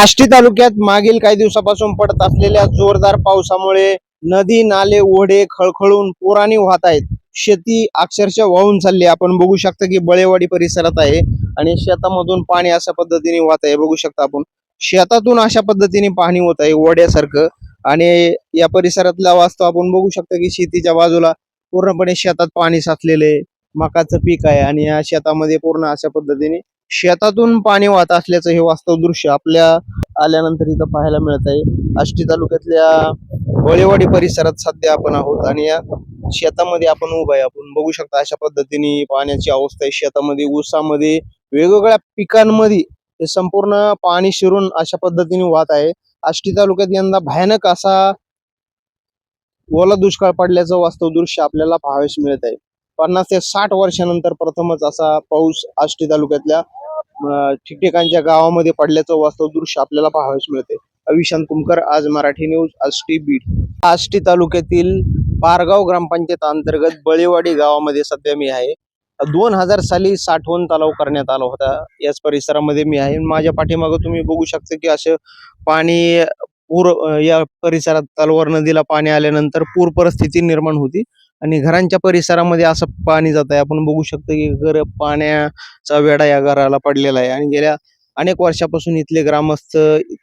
आष्टी तालुक्यात मागील काही दिवसापासून पडत असलेल्या जोरदार पावसामुळे नदी नाले ओढे खळखळून पुराणी वाहत आहेत. शेती अक्षरशः वाहून चालली आहे. आपण बघू शकता की बळेवाडी परिसरात आहे आणि शेतामधून पाणी अशा पद्धतीने वाहत आहे. बघू शकता आपण. शेतातून अशा पद्धतीने पाणी होत आहे ओढ्यासारखं. आणि या परिसरातला वास्तव आपण बघू शकता की शेतीच्या बाजूला पूर्णपणे शेतात पाणी साचलेलं आहे. मकाचं पीक आहे आणि या शेतामध्ये पूर्ण अशा पद्धतीने शेतातून पाणी वाहत असल्याचं हे वास्तव दृश्य आपल्या आल्यानंतर इथं पाहायला मिळत आहे. आष्टी तालुक्यातल्या बळेवाडी परिसरात सध्या आपण आहोत आणि या शेतामध्ये आपण उभा आहे. आपण बघू शकता अशा पद्धतीने पाण्याची अवस्था आहे. शेतामध्ये ऊसामध्ये वेगवेगळ्या पिकांमध्ये हे संपूर्ण पाणी शिरून अशा पद्धतीने वाहत आहे. आष्टी तालुक्यात यंदा भयानक असा ओला दुष्काळ पडल्याचं वास्तव दृश्य आपल्याला पाहावयास मिळत आहे. पन्नास ते साठ वर्षानंतर प्रथमच असा पाऊस आष्टी तालुक्यातल्या ठिकठिकाणच्या गावामध्ये पडल्याचं वास्तव दृश्य आपल्याला पाहावयास मिळते. अविशांत कुमकर आज मराठी न्यूज आष्टी बीड आष्टी तालुक्यातील पारगाव ग्रामपंचायत अंतर्गत बळेवाडी गावामध्ये सध्या मी आहे. दोन हजार साली साठवण तलाव करण्यात आला होता. याच परिसरामध्ये मी आहे. माझ्या पाठीमागं तुम्ही बघू शकता की असं पाणी पूर या परिसरात तलवार नदीला पाणी आल्यानंतर पूर परिस्थिती निर्माण होती. आणि घरांच्या परिसरामध्ये असं पाणी जात आहे आपण बघू शकतो की घर पाण्याचा वेढा या घराला पडलेला आहे. आणि गेल्या अनेक वर्षापासून इथले ग्रामस्थ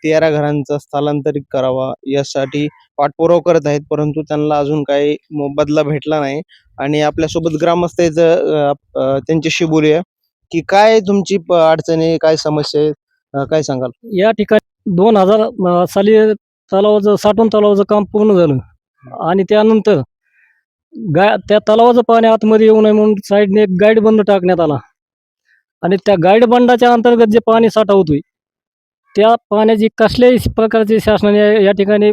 तेरा घरांचा स्थलांतरित करावा यासाठी पाठपुरावा करत आहेत. परंतु त्यांना अजून काही बदला भेटला नाही. आणि आपल्यासोबत ग्रामस्थ त्यांच्याशी बोलूया. की काय तुमची अडचणी काय समस्या आहे? काय सांगाल? या ठिकाणी दोन हजार साली तलावाचं साठवण तलावाचं काम पूर्ण झालं. आणि त्यानंतर गा त्या तलावाचं पाणी आतमध्ये येऊ नये म्हणून साईडने एक गाईड बंद टाकण्यात आला. आणि त्या गाईड बंडाच्या अंतर्गत जे पाणी साठा होतोय त्या पाण्याची कसल्याही प्रकारची शासनाने या- ठिकाणी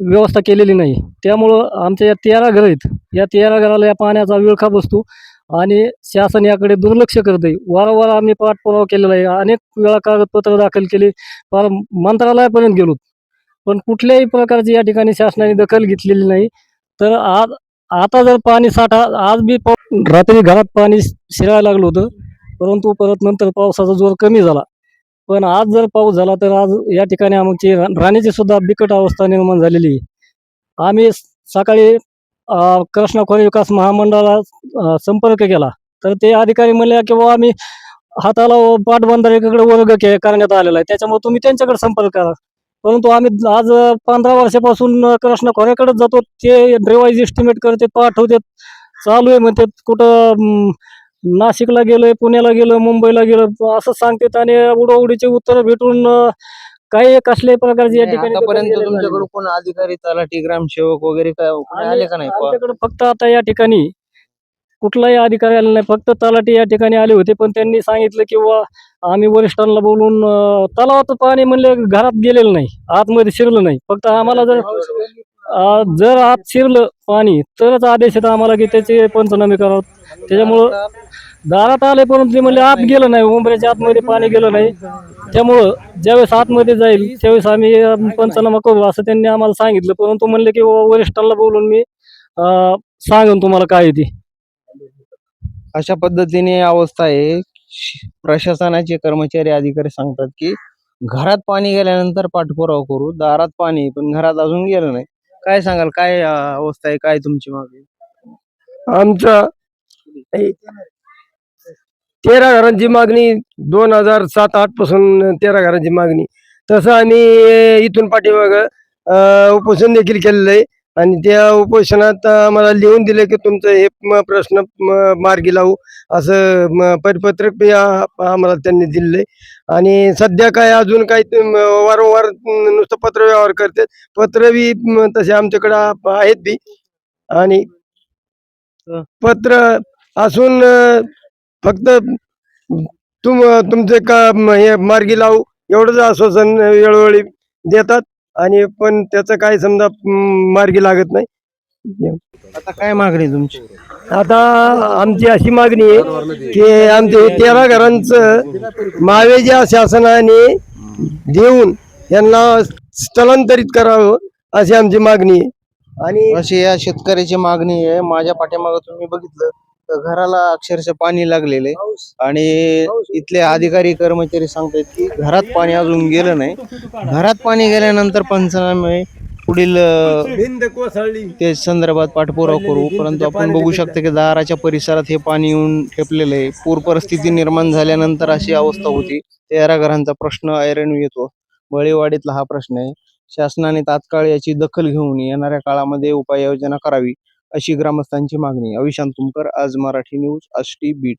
व्यवस्था केलेली नाही. त्यामुळं आमच्या या तेरा घर आहेत. या तेरा घराला या पाण्याचा विळखा बसतो आणि शासन याकडे दुर्लक्ष करत आहे वारंवार आम्ही पाठपुरावा केलेला आहे. अनेक वेळा कागदपत्र दाखल केली. फार मंत्रालयापर्यंत गेलो. पण कुठल्याही प्रकारची या ठिकाणी शासनाने दखल घेतलेली नाही. तर आज आता जर पाणी साठा आज बी पाऊ रात्री घरात पाणी शिरायला लागलं होतं परंतु परत नंतर पावसाचा जोर कमी झाला. पण आज जर पाऊस झाला तर आज या ठिकाणी आमची राणीची सुद्धा बिकट अवस्था निर्माण झालेली आहे. आम्ही सकाळी कृष्णा खोरे विकास महामंडळाला संपर्क केला. तर ते अधिकारी म्हणले की बाबा आम्ही हाताला पाटबंधारेकडे वर्ग के करण्यात आलेला आहे. त्याच्यामुळे तुम्ही त्यांच्याकडे संपर्क करा. परंतु आम्ही आज पंधरा वर्षापासून कृष्णा खोऱ्याकडेच जातो. ते रिवाईज एस्टिमेट करते पाठवते चालू आहे म्हणते कुठं नाशिकला गेलोय पुण्याला गेलो मुंबईला गेलो असं सांगतात आणि उडवडीचे उत्तर भेटून काही कसल्याही प्रकारची या ठिकाणी. तुमच्याकडे कोण अधिकारी तलाठी ग्रामसेवक वगैरे काय आले का नाही? फक्त आता या ठिकाणी कुठलाही अधिकारी आला नाही. फक्त तलाठी या ठिकाणी आले होते पण त्यांनी सांगितलं की बुवा आम्ही वरिष्ठांना बोलून तलावात तलावाचं पाणी म्हणले घरात गेलेलं नाही आतमध्ये शिरलं नाही. फक्त आम्हाला जर जर आत शिरलं पाणी तरच आदेश येतं आम्हाला की त्याचे पंचनामे करावं. त्याच्यामुळं दारात आले परंतु ते म्हणले आत गेलं नाही उंबऱ्याच्या आतमध्ये पाणी गेलं नाही. त्यामुळं ज्यावेळेस आतमध्ये जाईल त्यावेळेस आम्ही पंचनामा करू असं त्यांनी आम्हाला सांगितलं. परंतु म्हणले की बुवा वरिष्ठांना बोलून मी सांगेन तुम्हाला काय आहे ते. अशा पद्धतीने अवस्था आहे. प्रशासनाचे कर्मचारी अधिकारी सांगतात की घरात पाणी गेल्यानंतर पाठपुरावा करू दारात पाणी पण घरात अजून गेलं नाही. काय सांगाल? काय अवस्था आहे? काय तुमची मागणी? आमचा तेरा घरांची मागणी दोन हजार सात आठपासून तेरा घरांची मागणी. तसं आम्ही इथून पाठीमाग उपोषण देखील केलेलं आहे. आणि त्या उपोषणात आम्हाला लिहून दिलं की तुमचं हे प्रश्न मार्गी लावू असं परिपत्रक आम्हाला त्यांनी दिलेलं आहे आणि सध्या काय अजून काही वारंवार नुसतं पत्र व्यवहार करतात. पत्र बी तसे आमच्याकडे आहेत बी. आणि पत्र असून फक्त तुम तुमचे का हे मार्गी लावू एवढंच आश्वासन वेळोवेळी देतात. आणि पण त्याचं काही समजा मार्गी लागत नाही. आता काय मागणी तुमची? आता आमची अशी मागणी आहे की आमचे तेरा घरांचं मावेजा शासनाने देऊन यांना स्थलांतरित करावं अशी आमची मागणी आहे. आणि अशी या शेतकऱ्याची मागणी आहे. माझ्या पाठीमागं तुम्ही बघितलं. घराला अक्षरशः पाणी लागलेलं आहे. आणि इथले अधिकारी कर्मचारी सांगतायत की घरात पाणी अजून गेलं नाही. घरात पाणी गेल्यानंतर पंचनामे पुढील ते संदर्भात पाठपुरावा करू. परंतु आपण बघू शकतो की दाराच्या परिसरात हे पाणी येऊन ठेपलेलं आहे. पूर परिस्थिती निर्माण झाल्यानंतर अशी अवस्था होती. तेरा घरांचा प्रश्न ऐरण येतो. बळीवाडीतला हा प्रश्न आहे. शासनाने तात्काळ याची दखल घेऊन येणाऱ्या काळामध्ये उपाययोजना करावी. अशी ग्रामस्थांची मागणी. अविशांत तुमकर आज मराठी न्यूज आष्टी बीड.